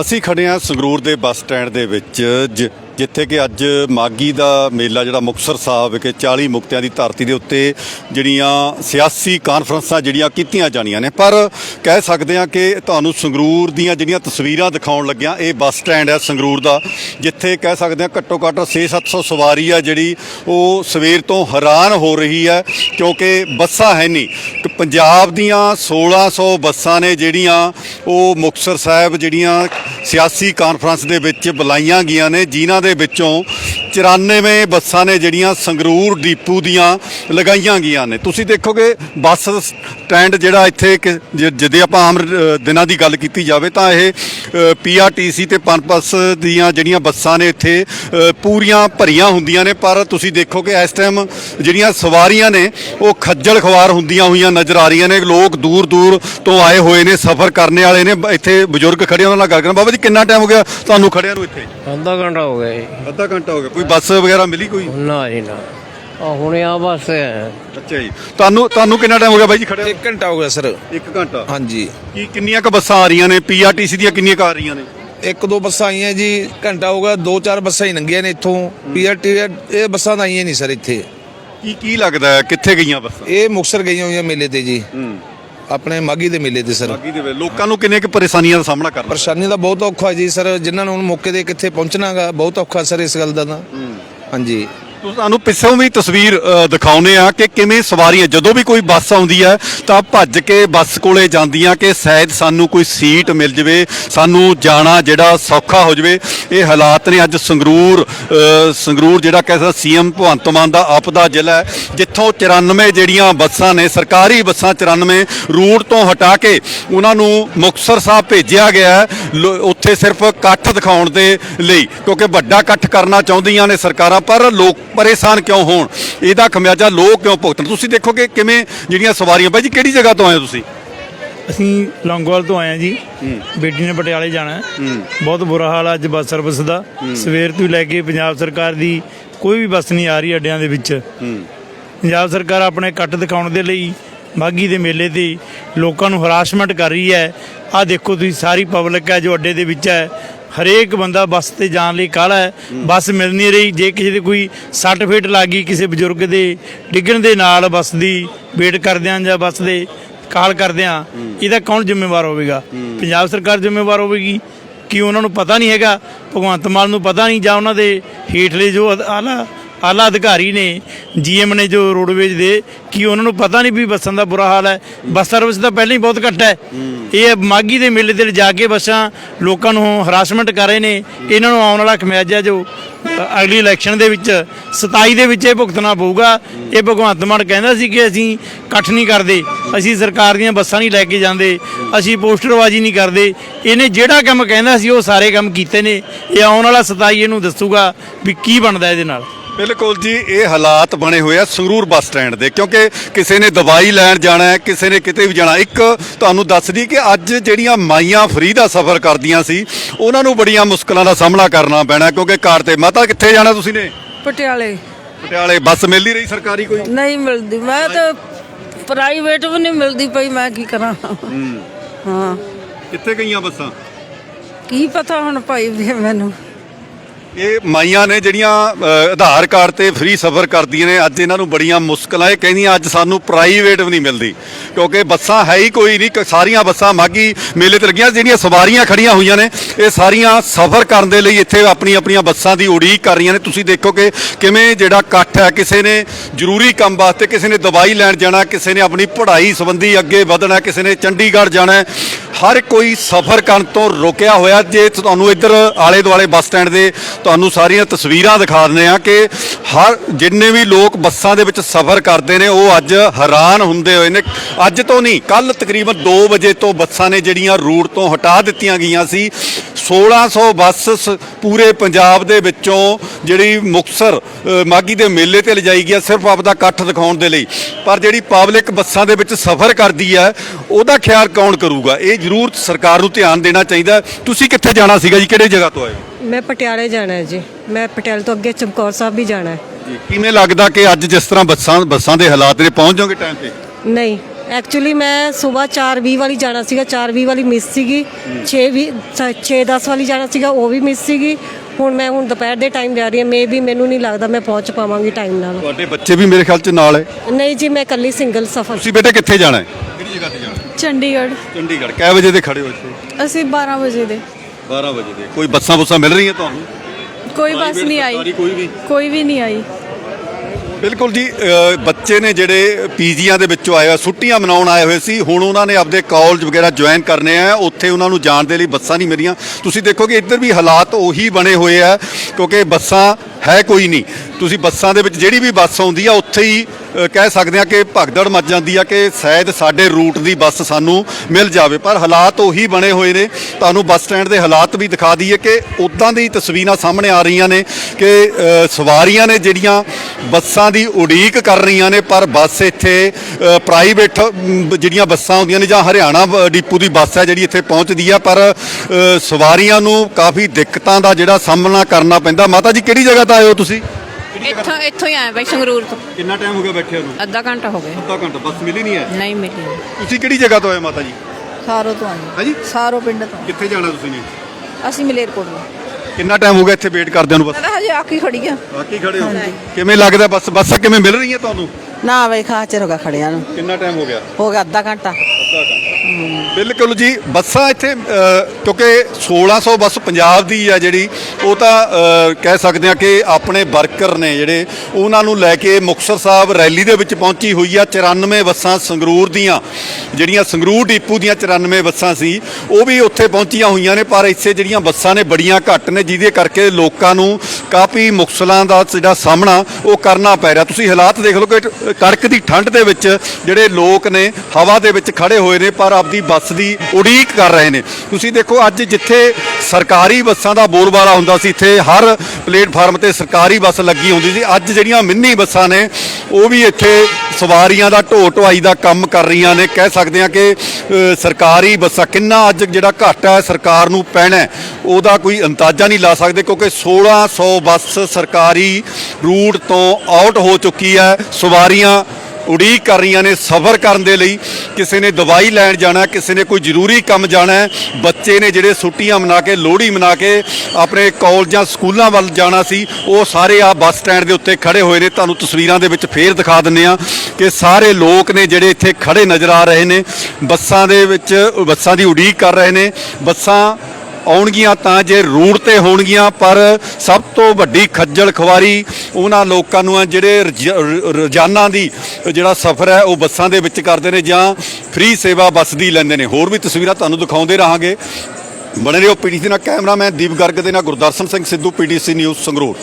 ਅਸੀਂ ਖੜੇ ਹਾਂ ਸੰਗਰੂਰ ਦੇ ਬੱਸ ਸਟੈਂਡ ਦੇ ਵਿੱਚ ਜ- ਜਿੱਥੇ ਕਿ ਅੱਜ ਮਾਗੀ ਦਾ ਮੇਲਾ ਜਿਹੜਾ ਮੁਕਤਸਰ ਸਾਹਿਬ ਵਿਖੇ 40 ਮੁਕਤਿਆਂ ਦੀ ਧਰਤੀ ਦੇ ਉੱਤੇ ਜਿਹੜੀਆਂ ਸਿਆਸੀ ਕਾਨਫਰੰਸਾਂ ਜਿਹੜੀਆਂ ਕੀਤੀਆਂ ਜਾਣੀਆਂ ਨੇ। ਪਰ ਕਹਿ ਸਕਦੇ ਹਾਂ ਕਿ ਤੁਹਾਨੂੰ ਸੰਗਰੂਰ ਦੀਆਂ ਜਿਹੜੀਆਂ ਤਸਵੀਰਾਂ ਦਿਖਾਉਣ ਲੱਗਿਆ, ਇਹ ਬੱਸ ਸਟੈਂਡ ਹੈ ਸੰਗਰੂਰ ਦਾ, ਜਿੱਥੇ ਕਹਿ ਸਕਦੇ ਹਾਂ ਘੱਟੋ ਘੱਟ 6-700 ਸਵਾਰੀ ਆ ਜਿਹੜੀ ਉਹ ਸਵੇਰ ਤੋਂ ਹੈਰਾਨ ਹੋ ਰਹੀ ਹੈ, ਕਿਉਂਕਿ ਬੱਸਾਂ ਹੈ ਨਹੀਂ। ਪੰਜਾਬ ਦੀਆਂ 1600 ਬੱਸਾਂ ਨੇ ਜਿਹੜੀਆਂ ਉਹ ਮੁਕਤਸਰ ਸਾਹਿਬ ਜਿਹੜੀਆਂ ਸਿਆਸੀ ਕਾਨਫਰੰਸ ਦੇ ਵਿੱਚ ਬੁਲਾਈਆਂ ਗਈਆਂ ਨੇ ਜਿਨ੍ਹਾਂ ਦੇ ਵਿੱਚੋਂ 94 ਬੱਸਾਂ ਨੇ ਜਿਹੜੀਆਂ ਸੰਗਰੂਰ ਡੀਪੂ ਦੀਆਂ ਲਗਾਈਆਂ ਗਈਆਂ ਨੇ। ਤੁਸੀਂ ਦੇਖੋਗੇ ਬੱਸ ਸਟੈਂਡ ਜਿਹੜਾ ਇੱਥੇ ਜਦੇ ਆਪਾਂ ਆਮ ਦਿਨਾਂ ਦੀ ਗੱਲ ਕੀਤੀ ਜਾਵੇ ਤਾਂ ਇਹ ਪੀਆਰਟੀਸੀ ਤੇ ਪਨਪਸ ਦੀਆਂ ਜਿਹੜੀਆਂ ਬੱਸਾਂ ਨੇ ਇੱਥੇ ਪੂਰੀਆਂ ਭਰੀਆਂ ਹੁੰਦੀਆਂ ਨੇ। ਪਰ ਤੁਸੀਂ ਦੇਖੋਗੇ ਇਸ ਟਾਈਮ ਜਿਹੜੀਆਂ ਸਵਾਰੀਆਂ ਨੇ ਉਹ ਖੱਜਲ ਖਵਾਰ ਹੁੰਦੀਆਂ ਹੋਈਆਂ ਨਜ਼ਰ ਆ ਰਹੀਆਂ ਨੇ। ਲੋਕ ਦੂਰ ਦੂਰ ਤੋਂ ਆਏ ਹੋਏ ਨੇ ਸਫ਼ਰ ਕਰਨ ਵਾਲੇ ਨੇ। ਇੱਥੇ ਬਜ਼ੁਰਗ ਖੜੇ ਉਹਨਾਂ ਨਾਲ ਗੱਲ ਕਰਨ। ਬਾਬਾ ਜੀ ਕਿੰਨਾ ਟਾਈਮ ਹੋ ਗਿਆ ਤੁਹਾਨੂੰ ਖੜਿਆਂ ਨੂੰ ਇੱਥੇ? ਅੱਧਾ ਘੰਟਾ ਹੋ ਗਿਆ ਜੀ। ਅੱਧਾ ਘੰਟਾ ਹੋ ਗਿਆ। ਕੋਈ ਬੱਸ ਵਗੈਰਾ ਮਿਲੀ ਕੋਈ? ਨਾ ਜੀ ਨਾ। ਆ ਹੁਣੇ ਆ ਬਸ ਹੈ। ਅੱਛਾ ਜੀ। ਤੁਹਾਨੂੰ ਤੁਹਾਨੂੰ ਕਿੰਨਾ ਟਾਈਮ ਹੋ ਗਿਆ ਬਾਈ ਜੀ ਖੜਿਆ ਇੱਕ ਘੰਟਾ ਹੋ ਗਿਆ ਸਰ। 1 ਘੰਟਾ? ਹਾਂਜੀ। ਕੀ ਕਿੰਨੀਆਂ ਕ ਬੱਸਾਂ ਆ ਰਹੀਆਂ ਨੇ? ਪੀਆਰਟੀਸੀ ਦੀਆਂ ਕਿੰਨੀਆਂ ਕ ਆ ਰਹੀਆਂ ਨੇ? ਇੱਕ ਦੋ ਬੱਸਾਂ ਆਈਆਂ ਜੀ ਘੰਟਾ ਹੋ ਗਿਆ ਦੋ ਚਾਰ ਬੱਸਾਂ ਹੀ ਲੰਘੀਆਂ ਨੇ ਇੱਥੋਂ। ਪੀਆਰਟੀ ਇਹ ਬੱਸਾਂ ਤਾਂ ਆਈਆਂ ਨਹੀਂ ਸਰ ਇੱਥੇ। ਕੀ ਕੀ ਲੱਗਦਾ ਕਿੱਥੇ ਗਈਆਂ ਬੱਸਾਂ? ਇਹ ਮੁਕਸਰ ਗਈਆਂ ਹੋਈਆਂ ਮੇਲੇ ਤੇ ਜੀ। ਆਪਣੇ ਮਾਗੀ ਦੇ ਮੇਲੇ ਤੇ ਸਰ। ਬਾਕੀ ਦੇ ਵਿੱਚ ਲੋਕਾਂ ਨੂੰ ਕਿੰਨੇ ਕ ਪਰੇਸ਼ਾਨੀਆਂ ਦਾ ਸਾਹਮਣਾ ਕਰਨਾ ਪਰੇਸ਼ਾਨੀ ਦਾ ਬਹੁਤ ਔਖਾ ਜੀ ਸਰ। ਜਿਨ੍ਹਾਂ ਨੂੰ ਹੁਣ ਮੌਕੇ ਤੇ ਕਿੱਥੇ ਪਹੁੰਚਣਾਗਾ ਬਹੁਤ ਔਖਾ ਸਰ ਇਸ ਗੱਲ ਦਾ ਤਾਂ। ਹਾਂਜੀ। ਤੁਹਾਨੂੰ ਪਿੱਛੋਂ ਵੀ ਤਸਵੀਰ ਅ, ਦਿਖਾਉਨੇ ਆ ਕਿ ਕਿਵੇਂ ਸਵਾਰੀਆਂ ਜਦੋਂ ਵੀ ਕੋਈ ਬੱਸ ਆਉਂਦੀ ਹੈ ਤਾਂ ਭੱਜ ਕੇ ਬੱਸ ਕੋਲੇ ਜਾਂਦੀਆਂ ਕਿ ਸ਼ਾਇਦ ਸਾਨੂੰ ਕੋਈ ਸੀਟ ਮਿਲ ਜਵੇ ਸਾਨੂੰ ਜਾਣਾ ਜਿਹੜਾ ਸੌਖਾ ਹੋ ਜਵੇ। ਇਹ ਹਾਲਾਤ ਨੇ ਅੱਜ ਸੰਗਰੂਰ ਸੰਗਰੂਰ ਜਿਹੜਾ ਕਹਿੰਦਾ ਸੀਐਮ ਭਗਵੰਤ ਮਾਨ ਦਾ ਆਪਦਾ ਜ਼ਿਲ੍ਹਾ ਹੈ ਜਿੱਥੋਂ 94 ਜਿਹੜੀਆਂ ਬੱਸਾਂ ਨੇ ਸਰਕਾਰੀ ਬੱਸਾਂ 94 ਰੂਟ ਤੋਂ ਹਟਾ ਕੇ ਉਹਨਾਂ ਨੂੰ ਮੁਕਤਸਰ ਸਾਹਿਬ ਭੇਜਿਆ ਗਿਆ ਲੋ- ਉੱਥੇ ਸਿਰਫ ਇਕੱਠ ਦਿਖਾਉਣ ਦੇ ਲਈ ਕਿਉਂਕਿ ਵੱਡਾ ਇਕੱਠ ਕਰਨਾ ਚਾਹੁੰਦੀਆਂ ਨੇ ਸਰਕਾਰਾਂ ਪਰ ਲੋਕ ਪਰੇਸ਼ਾਨ ਕਿਉਂ ਹੋਣ? ਇਹਦਾ ਖਮਿਆਜਾ ਲੋਕ ਕਿਉਂ ਭੁਗਤਣ? ਤੁਸੀਂ ਦੇਖੋਗੇ ਕਿਵੇਂ ਜਿਹੜੀਆਂ ਸਵਾਰੀਆਂ ਬਾਈ ਜੀ ਕਿਹੜੀ ਜਗ੍ਹਾ ਤੋਂ ਆਏ ਹੋ ਤੁਸੀਂ? ਅਸੀਂ ਲੌਂਗੋਵਾਲ ਤੋਂ ਆਏ ਹਾਂ ਜੀ। ਬੇਟੀ ਨੇ ਪਟਿਆਲੇ ਜਾਣਾ ਹੈ। ਬਹੁਤ ਬੁਰਾ ਹਾਲ ਅੱਜ ਬੱਸ ਸਰਵਿਸ ਦਾ। ਸਵੇਰ ਤੋਂ ਲੈ ਕੇ ਪੰਜਾਬ ਸਰਕਾਰ ਦੀ ਕੋਈ ਵੀ ਬੱਸ ਨਹੀਂ ਆ ਰਹੀ ਅੱਡਿਆਂ ਦੇ ਵਿੱਚ। ਪੰਜਾਬ ਸਰਕਾਰ ਆਪਣੇ ਕੱਟ ਦਿਖਾਉਣ ਦੇ ਲਈ ਮਾਗੀ ਦੇ ਮੇਲੇ ਤੇ ਲੋਕਾਂ ਨੂੰ ਹਰਾਸਮੈਂਟ ਕਰ ਰਹੀ ਹੈ। ਆਹ ਦੇਖੋ ਤੁਸੀਂ ਸਾਰੀ ਪਬਲਿਕ ਹੈ ਜੋ ਅੱਡੇ ਦੇ ਵਿੱਚ ਹੈ। ਹਰੇਕ ਬੰਦਾ ਬੱਸ ਤੇ ਜਾਣ ਲਈ ਕਾਹਲਾ ਹੈ। ਬੱਸ ਮਿਲ ਨਹੀਂ ਰਹੀ। ਜੇ ਕਿਸੇ ਦੇ ਕੋਈ ਸੱਟ ਫੇਟ ਲੱਗ ਗਈ, ਕਿਸੇ ਬਜ਼ੁਰਗ ਦੇ ਡਿੱਗਣ ਦੇ ਨਾਲ ਬੱਸ ਦੀ ਵੇਟ ਕਰਦਿਆਂ ਜਾਂ ਬੱਸ ਦੇ ਕਾਲ ਕਰਦਿਆਂ ਇਹਦਾ ਕੌਣ ਜ਼ਿੰਮੇਵਾਰ ਹੋਵੇਗਾ? ਪੰਜਾਬ ਸਰਕਾਰ ਜ਼ਿੰਮੇਵਾਰ ਹੋਵੇਗੀ? ਕਿ ਉਹਨਾਂ ਨੂੰ ਪਤਾ ਨਹੀਂ ਹੈਗਾ? ਭਗਵੰਤ ਮਾਨ ਨੂੰ ਪਤਾ ਨਹੀਂ ਜਾਂ ਉਹਨਾਂ ਦੇ ਹੇਠਲੇ ਜੋ ਆਲਾ ਆਲਾ ਅਧਿਕਾਰੀ ਨੇ ਜੀਐਮ ਨੇ ਜੋ ਰੋਡਵੇਜ ਦੇ, ਕਿ ਉਹਨਾਂ ਨੂੰ ਪਤਾ ਨਹੀਂ ਵੀ ਬੱਸਾਂ ਦਾ ਬੁਰਾ ਹਾਲ ਹੈ? ਬੱਸ ਸਰਵਿਸ ਤਾਂ ਪਹਿਲਾਂ ਹੀ ਬਹੁਤ ਘੱਟ ਹੈ। ਇਹ ਮਾਗੀ ਦੇ ਮੇਲੇ ਤੇ ਜਾ ਕੇ ਬੱਸਾਂ ਲੋਕਾਂ ਨੂੰ ਹਰਾਸਮੈਂਟ ਕਰ ਰਹੇ ਨੇ। ਇਹਨਾਂ ਨੂੰ ਆਉਣ ਵਾਲਾ ਖਮਿਆਜਾ ਜੋ ਅਗਲੀ ਇਲੈਕਸ਼ਨ ਦੇ ਵਿੱਚ 27 ਦੇ ਵਿੱਚ ਇਹ ਭੁਗਤਣਾ ਪਊਗਾ। ਇਹ ਭਗਵੰਤ ਮਾਨ ਕਹਿੰਦਾ ਸੀ ਕਿ ਅਸੀਂ ਇਕੱਠ ਨਹੀਂ ਕਰਦੇ। ਅਸੀਂ ਸਰਕਾਰ ਦੀਆਂ ਬੱਸਾਂ ਨਹੀਂ ਲੈ ਕੇ ਜਾਂਦੇ। ਅਸੀਂ ਪੋਸਟਰਬਾਜ਼ੀ ਨਹੀਂ ਕਰਦੇ। ਇਹਨੇ ਜਿਹੜਾ ਕੰਮ ਕਹਿੰਦਾ ਸੀ ਉਹ ਸਾਰੇ ਕੰਮ ਕੀਤੇ ਨੇ। ਇਹ ਆਉਣ ਵਾਲਾ 27 ਇਹਨੂੰ ਦੱਸੂਗਾ ਵੀ ਕੀ ਬਣਦਾ ਇਹਦੇ ਨਾਲ। ਬਿਲਕੁਲ ਜੀ ਇਹ ਹਾਲਾਤ ਬਣੇ ਹੋਏ ਆ ਸੰਗਰੂਰ ਬੱਸ ਸਟੈਂਡ ਦੇ ਕਿਉਂਕਿ ਕਿਸੇ ਨੇ ਦਵਾਈ ਲੈਣ ਜਾਣਾ ਹੈ ਕਿਸੇ ਨੇ ਕਿਤੇ ਵੀ ਜਾਣਾ ਇੱਕ ਤੁਹਾਨੂੰ ਦੱਸ ਦਈ ਕਿ ਅੱਜ ਜਿਹੜੀਆਂ ਮਾਈਆਂ ਫਰੀ ਦਾ ਸਫ਼ਰ ਕਰਦੀਆਂ ਸੀ ਉਹਨਾਂ ਨੂੰ ਬੜੀਆਂ ਮੁਸ਼ਕਲਾਂ ਦਾ ਸਾਹਮਣਾ ਕਰਨਾ ਪੈਣਾ ਕਿਉਂਕਿ ਕਾਰ ਤੇ ਮਾਤਾ ਕਿੱਥੇ ਜਾਣਾ ਤੁਸੀਂ ਨੇ? ਪਟਿਆਲੇ। ਪਟਿਆਲੇ ਬੱਸ ਮਿਲ ਨਹੀਂ ਰਹੀ ਸਰਕਾਰੀ ਕੋਈ? ਨਹੀਂ ਮਿਲਦੀ ਮੈਂ ਤਾਂ ਪ੍ਰਾਈਵੇਟ ਵੀ ਨਹੀਂ ਮਿਲਦੀ ਪਈ ਮੈਂ ਕੀ ਕਰਾਂ? ਹਾਂ। ਕਿੱਥੇ ਗਈਆਂ ਬੱਸਾਂ? ਕੀ ਪਤਾ ਹੁਣ ਭਾਈ ਵੀ ਮੈਨੂੰ। ਇਹ ਮਾਈਆਂ ਨੇ ਜਿਹੜੀਆਂ ਆਧਾਰ ਕਾਰਡ ਤੇ ਫ੍ਰੀ ਸਫ਼ਰ ਕਰਦੀਆਂ ਨੇ, ਅੱਜ ਇਹਨਾਂ ਨੂੰ ਬੜੀਆਂ ਮੁਸ਼ਕਲਾਂ, ਇਹ ਕਹਿੰਦੀਆਂ ਅੱਜ ਸਾਨੂੰ ਪ੍ਰਾਈਵੇਟ ਵੀ ਨਹੀਂ ਮਿਲਦੀ। ਕਿਉਂਕਿ ਬੱਸਾਂ ਹੈ ਹੀ ਕੋਈ ਨਹੀਂ ਸਾਰੀਆਂ ਬੱਸਾਂ ਮਾਗੀ ਮੇਲੇ ਤੇ ਲੱਗੀਆਂ, ਜਿਹੜੀਆਂ ਸਵਾਰੀਆਂ ਖੜੀਆਂ ਹੋਈਆਂ ਨੇ, ਇਹ ਸਾਰੀਆਂ ਸਫ਼ਰ ਕਰਨ ਦੇ ਲਈ ਇੱਥੇ ਆਪਣੀ ਆਪਣੀਆਂ ਬੱਸਾਂ ਦੀ ਉਡੀਕ ਕਰ ਰਹੀਆਂ ਨੇ। ਤੁਸੀਂ ਦੇਖੋ ਕਿ ਕਿਵੇਂ ਜਿਹੜਾ ਇਕੱਠ ਹੈ, ਕਿਸੇ ਨੇ ਜ਼ਰੂਰੀ ਕੰਮ ਵਾਸਤੇ, ਕਿਸੇ ਨੇ ਦਵਾਈ ਲੈਣ ਜਾਣਾ, ਕਿਸੇ ਨੇ ਆਪਣੀ ਪੜ੍ਹਾਈ ਸੰਬੰਧੀ ਅੱਗੇ ਵਧਣਾ, ਕਿਸੇ ਨੇ ਚੰਡੀਗੜ੍ਹ ਜਾਣਾ ਹਰ ਕੋਈ ਸਫ਼ਰ ਕਰਨ ਤੋਂ ਰੁਕਿਆ ਹੋਇਆ ਜੇ ਤੁਹਾਨੂੰ ਇੱਧਰ ਆਲੇ ਦੁਆਲੇ ਬੱਸ ਸਟੈਂਡ ਦੇ ਤੁਹਾਨੂੰ ਸਾਰੀਆਂ ਤਸਵੀਰਾਂ ਦਿਖਾ ਦਿੰਦੇ ਆ ਕਿ ਹਰ ਜਿੰਨੇ ਵੀ ਲੋਕ ਬੱਸਾਂ ਦੇ ਵਿੱਚ ਸਫ਼ਰ ਕਰਦੇ ਨੇ, ਉਹ ਅੱਜ ਹੈਰਾਨ ਹੁੰਦੇ ਹੋਏ ਨੇ। ਅੱਜ ਤੋਂ ਨਹੀਂ ਕੱਲ ਤਕਰੀਬਨ 2 ਵਜੇ ਤੋਂ ਬੱਸਾਂ ਨੇ ਜਿਹੜੀਆਂ ਰੂਟ ਤੋਂ ਹਟਾ ਦਿੱਤੀਆਂ ਗਈਆਂ ਸੀ। 1600 ਬੱਸ ਪੂਰੇ ਪੰਜਾਬ ਦੇ ਵਿੱਚੋਂ ਜਿਹੜੀ ਮੁਕਸਰ ਮਾਗੀ ਦੇ ਮੇਲੇ ਤੇ ਲਿਜਾਈ ਗਿਆ ਸਿਰਫ ਆਪਦਾ ਇਕੱਠ ਦਿਖਾਉਣ ਦੇ ਲਈ। ਪਰ ਜਿਹੜੀ ਪਬਲਿਕ ਬੱਸਾਂ ਦੇ ਵਿੱਚ ਸਫ਼ਰ ਕਰਦੀ ਹੈ ਉਹਦਾ ਖਿਆਲ ਕੌਣ ਕਰੂਗਾ? ਇਹ ਜ਼ਰੂਰ ਸਰਕਾਰ ਨੂੰ ਧਿਆਨ ਦੇਣਾ ਚਾਹੀਦਾ। ਤੁਸੀਂ ਕਿੱਥੇ ਜਾਣਾ ਸੀਗਾ ਜੀ? ਕਿਹੜੇ ਜਗ੍ਹਾ ਤੋਂ ਆਏ ਮੈਂ ਪਟਿਆਲੇ ਜਾਣਾ ਹੈ ਜੀ। ਮੈਂ ਪਟਿਆਲੇ ਤੋਂ ਅੱਗੇ ਚਮਕੌਰ ਸਾਹਿਬ ਵੀ ਜਾਣਾ ਹੈ। ਜੀ ਕਿਵੇਂ ਲੱਗਦਾ ਕਿ ਅੱਜ ਜਿਸ ਤਰ੍ਹਾਂ ਬੱਸਾਂ ਬੱਸਾਂ ਦੇ ਹਾਲਾਤ ਨੇ ਪਹੁੰਚ ਜਾਓਗੇ ਟਾਈਮ ਤੇ? ਨਹੀਂ ਐਕਚੁਅਲੀ ਮੈਂ ਸਵੇਰ 4:20 ਵਾਲੀ ਜਾਣਾ ਸੀਗਾ 4:20 ਵਾਲੀ ਮਿਸ ਸੀਗੀ 6:20 6:10 ਵਾਲੀ ਜਾਣਾ ਸੀਗਾ ਉਹ ਵੀ ਮਿਸ ਸੀਗੀ। ਹੁਣ ਮੈਂ ਹੁਣ ਦੁਪਹਿਰ ਦੇ ਟਾਈਮ ਜਾ ਰਹੀ ਹਾਂ ਮੇ ਵੀ ਮੈਨੂੰ ਨਹੀਂ ਲੱਗਦਾ ਮੈਂ ਪਹੁੰਚ ਪਾਵਾਂਗੀ ਟਾਈਮ ਨਾਲ। ਤੁਹਾਡੇ ਬੱਚੇ ਵੀ ਮੇਰੇ ਖਿਆਲ ਚ ਨਾਲ ਹੈ? ਨਹੀਂ ਜੀ ਮੈਂ ਇਕੱਲੀ ਸਿੰਗਲ ਸਫਰ। ਤੁਸੀਂ ਬੇਟੇ ਕਿੱਥੇ ਜਾਣਾ ਹੈ? ਕਿਹੜੀ ਜਗ੍ਹਾ ਤੇ ਜਾਣਾ? ਚੰਡੀਗੜ੍ਹ। ਚੰਡੀਗੜ੍ਹ। ਕਿੰਨੇ ਵਜੇ ਦੇ ਖੜੇ ਹੋ ਇੱਥੇ? ਅਸੀਂ 12 ਵਜੇ ਦੇ। 12 ਵਜੇ ਦੇ। ਕੋਈ ਬੱਸਾਂ ਬੁੱਸਾਂ ਮਿਲ ਰਹੀਆਂ ਤੁਹਾਨੂੰ? ਕੋਈ ਬੱਸ ਨਹੀਂ ਆਈ। ਕੋਈ ਵੀ? ਕੋਈ ਵੀ ਨਹੀਂ ਆਈ। ਬਿਲਕੁਲ ਜੀ ਬੱਚੇ ਨੇ ਜਿਹੜੇ ਪੀਜੀਆਂ ਦੇ ਵਿੱਚੋਂ ਆਏ ਹੋਏ, ਛੁੱਟੀਆਂ ਮਨਾਉਣ ਆਏ ਹੋਏ ਸੀ, ਹੁਣ ਉਹਨਾਂ ਨੇ ਆਪਦੇ ਕਾਲਜ ਵਗੈਰਾ ਜੁਆਇਨ ਕਰਨੇ ਆ, ਉੱਥੇ ਉਹਨਾਂ ਨੂੰ ਜਾਣ ਦੇ ਲਈ ਬੱਸਾਂ ਨਹੀਂ ਮਿਲੀਆਂ। ਤੁਸੀਂ ਦੇਖੋਗੇ ਇੱਧਰ ਵੀ ਹਾਲਾਤ ਉਹੀ ਬਣੇ ਹੋਏ ਆ, ਕਿਉਂਕਿ ਬੱਸਾਂ ਹੈ ਕੋਈ ਨਹੀਂ। ਤੁਸੀਂ ਬੱਸਾਂ ਦੇ ਵਿੱਚ ਜਿਹੜੀ ਵੀ ਬੱਸ ਆਉਂਦੀ ਆ, ਉੱਥੇ ਹੀ ਕਹਿ ਸਕਦੇ ਆ ਕਿ ਭਗਦੜ ਮਚ ਜਾਂਦੀ ਆ ਕਿ ਸ਼ਾਇਦ ਸਾਡੇ ਰੂਟ ਦੀ ਬੱਸ ਸਾਨੂੰ ਮਿਲ ਜਾਵੇ। ਪਰ ਹਾਲਾਤ ਉਹੀ ਬਣੇ ਹੋਏ ਨੇ। ਤੁਹਾਨੂੰ ਬੱਸ ਸਟੈਂਡ ਦੇ ਹਾਲਾਤ ਵੀ ਦਿਖਾ ਦਈਏ ਕਿ ਉਦਾਂ ਦੀ ਤਸਵੀਰਾਂ ਸਾਹਮਣੇ ਆ ਰਹੀਆਂ ਨੇ ਕਿ ਸਵਾਰੀਆਂ ਨੇ ਜਿਹੜੀਆਂ ਬੱਸਾਂ ਦੀ ਉਡੀਕ ਕਰ ਰਹੀਆਂ ਨੇ, ਪਰ ਬੱਸ ਇੱਥੇ ਪ੍ਰਾਈਵੇਟ ਜਿਹੜੀਆਂ ਬੱਸਾਂ ਹੁੰਦੀਆਂ ਨੇ ਜਾਂ ਹਰਿਆਣਾ ਬ- ਡਿਪੂ ਦੀ ਬੱਸ ਹੈ ਜਿਹੜੀ ਇੱਥੇ ਪਹੁੰਚਦੀ ਆ, ਪਰ ਸਵਾਰੀਆਂ ਨੂੰ ਕਾਫੀ ਦਿੱਕਤਾਂ ਦਾ ਜਿਹੜਾ ਸਾਹਮਣਾ ਕਰਨਾ ਪੈਂਦਾ। ਮਾਤਾ ਜੀ, ਕਿਹੜੀ ਜਗ੍ਹਾ ਤੋਂ ਆਏ ਹੋ ਤੁਸੀਂ? ਇੱਥੋਂ ਇੱਥੋਂ ਹੀ ਆਏ ਬਈ ਸੰਗਰੂਰ ਤੋਂ। ਕਿੰਨਾ ਟਾਈਮ ਹੋ ਗਿਆ ਬੈਠੇ ਨੂੰ? ਅੱਧਾ ਘੰਟਾ ਹੋ ਗਿਆ। ਅੱਧਾ ਘੰਟਾ ਬੱਸ ਮਿਲੀ ਨਹੀਂ ਹੈ? ਨਹੀਂ ਮਿਲੀ। ਤੁਸੀਂ ਕਿਹੜੀ ਜਗ੍ਹਾ ਤੋਂ ਆਏ ਮਾਤਾ ਜੀ? ਸਾਰੋ ਤੋਂ ਆਏ ਹਾਂਜੀ। ਸਾਰੋ ਪਿੰਡ ਤੋਂ। ਕਿੱਥੇ ਜਾਣਾ ਤੁਸੀਂ ਨੇ? ਅਸੀਂ ਮਲੇਰਕੋਟ ਤੋਂ। ਕਿੰਨਾ ਟਾਈਮ ਹੋ ਗਿਆ ਇੱਥੇ ਵੇਟ ਕਰਦਿਆਂ ਨੂੰ ਬੱਸ? ਮੈਂ ਹਜੇ ਆਕੀ ਖੜੀ ਆ। ਬਾਕੀ ਖੜੇ ਹੋ? ਕਿਵੇਂ ਲੱਗਦਾ ਬੱਸ? ਬੱਸਾਂ ਕਿਵੇਂ ਮਿਲ ਰਹੀਆਂ ਤੁਹਾਨੂੰ? ਨਾ ਬਈ ਖਾ ਚਿਰ ਹੋ ਗਿਆ ਖੜਿਆਂ ਨੂੰ। ਕਿੰਨਾ ਟਾਈਮ ਹੋ ਗਿਆ? ਹੋ ਗਿਆ ਅੱਧਾ ਘੰਟਾ। ਬਿਲਕੁਲ ਜੀ ਬੱਸਾਂ ਇੱਥੇ ਅ, ਕਿਉਂਕਿ 1600 ਬੱਸ ਪੰਜਾਬ ਦੀ ਆ ਜਿਹੜੀ ਉਹ ਤਾਂ ਅ, ਕਹਿ ਸਕਦੇ ਆ ਕਿ ਆਪਣੇ ਵਰਕਰ ਨੇ ਜਿਹੜੇ ਉਹਨਾਂ ਨੂੰ ਲੈ ਕੇ ਮੁਕਤਸਰ ਸਾਹਿਬ ਰੈਲੀ ਦੇ ਵਿੱਚ ਪਹੁੰਚੀ ਹੋਈ ਆ 94 ਬੱਸਾਂ ਸੰਗਰੂਰ ਦੀਆਂ ਜਿਹੜੀਆਂ ਸੰਗਰੂਰ ਡੀਪੂ ਦੀਆਂ 94 ਬੱਸਾਂ ਸੀ ਉਹ ਵੀ ਉੱਥੇ ਪਹੁੰਚੀਆਂ ਹੋਈਆਂ ਨੇ ਪਰ ਇੱਥੇ ਜਿਹੜੀਆਂ ਬੱਸਾਂ ਨੇ ਬੜੀਆਂ ਘੱਟ ਨੇ ਜਿਹਦੇ ਕਰਕੇ ਲੋਕਾਂ ਨੂੰ ਕਾਫੀ ਮੁਕਸਲਾਂ ਦਾ ਜਿਹੜਾ ਸਾਹਮਣਾ ਉਹ ਕਰਨਾ ਪੈ ਰਿਹਾ। ਤੁਸੀਂ ਹਾਲਾਤ ਦੇਖ ਲਓ ਕਿ ਕੜਕ ਦੀ ਠੰਡ ਦੇ ਵਿੱਚ ਜਿਹੜੇ ਲੋਕ ਨੇ ਹਵਾ ਦੇ ਵਿੱਚ ਖੜੇ ਹੋਏ ਨੇ ਪਰ ਆਪਦੀ ਬੱਸ ਦੀ ਉਡੀਕ ਕਰ ਰਹੇ ਨੇ। ਤੁਸੀਂ ਦੇਖੋ, ਅੱਜ ਜਿੱਥੇ ਸਰਕਾਰੀ ਬੱਸਾਂ ਦਾ ਬੋਲਬਾਲਾ ਹੁੰਦਾ ਸੀ, ਇੱਥੇ ਹਰ ਪਲੇਟਫਾਰਮ ਤੇ ਸਰਕਾਰੀ ਬੱਸ ਲੱਗੀ ਹੁੰਦੀ ਸੀ। ਅੱਜ ਜਿਹੜੀਆਂ ਮਿੰਨੀ ਬੱਸਾਂ ਨੇ, ਉਹ ਵੀ ਇੱਥੇ ਸਵਾਰੀਆਂ ਦਾ ਢੋ ਢੁਆਈ ਦਾ ਕੰਮ ਕਰ ਰਹੀਆਂ ਨੇ। ਕਹਿ ਸਕਦੇ ਆ ਕਿ ਸਰਕਾਰੀ ਬੱਸਾਂ ਕਿੰਨਾ ਅੱਜ ਜਿਹੜਾ ਘਾਟਾ ਹੈ, ਸਰਕਾਰ ਨੂੰ ਪੈਣਾ ਉਹਦਾ ਕੋਈ ਅੰਦਾਜ਼ਾ ਨਹੀਂ ਲਾ ਸਕਦੇ, ਕਿਉਂਕਿ 1600 ਬੱਸ ਸਰਕਾਰੀ ਰੂਟ ਤੋਂ ਆਊਟ ਹੋ ਚੁੱਕੀ ਹੈ। ਸਵਾਰੀਆਂ ਉਡੀਕ ਕਰ ਰਹੀਆਂ ਨੇ ਸਫ਼ਰ ਕਰਨ ਦੇ ਲਈ। ਕਿਸੇ ਨੇ ਦਵਾਈ ਲੈਣ ਜਾਣਾ, ਕਿਸੇ ਨੇ ਕੋਈ ਜ਼ਰੂਰੀ ਕੰਮ ਜਾਣਾ ਬੱਚੇ ਨੇ ਜਿਹੜੇ ਛੁੱਟੀਆਂ ਮਨਾ ਕੇ, ਲੋਹੜੀ ਮਨਾ ਕੇ ਆਪਣੇ ਕਾਲਜਾਂ, ਸਕੂਲਾਂ ਵੱਲ ਜਾਣਾ ਸੀ, ਉਹ ਸਾਰੇ ਆ ਬੱਸ ਸਟੈਂਡ ਦੇ ਉੱਤੇ ਖੜੇ ਹੋਏ ਨੇ। ਤੁਹਾਨੂੰ ਤਸਵੀਰਾਂ ਦੇ ਵਿੱਚ ਫੇਰ ਦਿਖਾ ਦਿੰਨੇ ਆ ਕਿ ਸਾਰੇ ਲੋਕ ਨੇ ਜਿਹੜੇ ਇੱਥੇ ਖੜੇ ਨਜ਼ਰ ਆ ਰਹੇ ਨੇ। ਬੱਸਾਂ ਦੇ ਵਿੱਚ, ਬੱਸਾਂ ਦੀ ਉਡੀਕ ਕਰ ਰਹੇ ਨੇ। ਬੱਸਾਂ ਆਉਣਗੀਆਂ ਤਾਂ ਜੇ ਰੂਟ ਤੇ ਹੋਣਗੀਆਂ, ਪਰ ਸਭ ਤੋਂ ਵੱਡੀ ਖੱਜਲ ਖਵਾਰੀ ਉਹਨਾਂ ਲੋਕਾਂ ਨੂੰ ਆ ਜਿਹੜੇ ਰਜ- ਰੋਜ਼ਾਨਾ ਦੀ ਜਿਹੜਾ ਸਫ਼ਰ ਹੈ, ਉਹ ਬੱਸਾਂ ਦੇ ਵਿੱਚ ਕਰਦੇ ਨੇ ਜਾਂ ਫ੍ਰੀ ਸੇਵਾ ਬੱਸ ਦੀ ਲੈਂਦੇ ਨੇ। ਹੋਰ ਵੀ ਤਸਵੀਰਾਂ ਤੁਹਾਨੂੰ ਦਿਖਾਉਂਦੇ ਰਹਾਂਗੇ। ਬਣੇ ਰਹੋ ਪੀਟੀਸੀ ਨਾਲ ਕੈਮਰਾਮੈਨ ਦੀਪ ਗਰਗ ਦੇ ਨਾਲ ਗੁਰਦਰਸ਼ਨ ਸਿੰਘ ਸਿੱਧੂ, ਪੀਟੀਸੀ ਨਿਊਜ਼ ਸੰਗਰੂਰ।